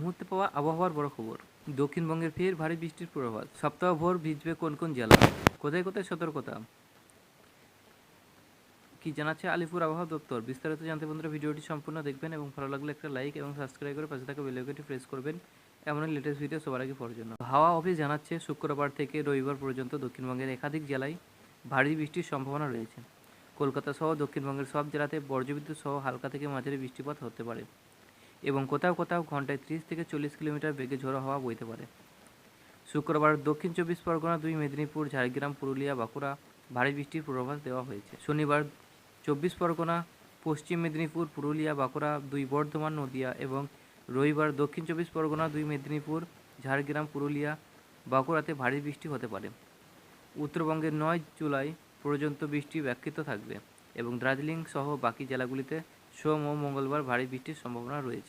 মুহূর্তে পাওয়া আবহাওয়ার বড় খবর। দক্ষিণবঙ্গের ফের ভারী বৃষ্টির পূর্বাভাস সপ্তাহভর ভিজবে কোন কোন জেলা? কোথায় কোথায় সতর্কতা? কি জানাচ্ছে আলিপুর আবহাওয়া দপ্তর? বিস্তারিত জানতে বন্ধুরা ভিডিওটি সম্পূর্ণ দেখবেন এবং ভালো লাগলে একটা লাইক এবং সাবস্ক্রাইব করে পাশে থাকা বেলাইকনটি প্রেস করবেন। এমনই লেটেস্ট ভিডিও সবার আগে পাওয়ার জন্য। হাওয়া অফিস জানাচ্ছে শুক্রবার থেকে রবিবার পর্যন্ত দক্ষিণবঙ্গের একাধিক জেলায় ভারী বৃষ্টির সম্ভাবনা রয়েছে। কলকাতা সহ দক্ষিণবঙ্গের সব জেলাতে বজ্রবিদ্যুৎ সহ হালকা থেকে মাঝারি বৃষ্টিপাত হতে পারে। এবং কোথাও কোথাও ঘন্টায় ত্রিশ থেকে চল্লিশ কিলোমিটার বেগে ঝোড়ো হওয়া বইতে পারে। শুক্রবার দক্ষিণ চব্বিশ পরগনা দুই, মেদিনীপুর, ঝাড়গ্রাম, পুরুলিয়া, বাঁকুড়া ভারী বৃষ্টির পূর্বাভাস দেওয়া হয়েছে। শনিবার চব্বিশ পরগনা, পশ্চিম মেদিনীপুর, পুরুলিয়া, বাঁকুড়া দুই বর্ধমান, নদিয়া এবং রবিবার দক্ষিণ চব্বিশ পরগনা দুই, মেদিনীপুর, ঝাড়গ্রাম, পুরুলিয়া, বাঁকুড়াতে ভারী বৃষ্টি হতে পারে। উত্তরবঙ্গের নয় জুলাই পর্যন্ত বৃষ্টি ব্যাখ্যিত থাকবে এবং দার্জিলিং সহ বাকি জেলাগুলিতে সোম ও মঙ্গলবার ভারী বৃষ্টির সম্ভাবনা রয়েছে।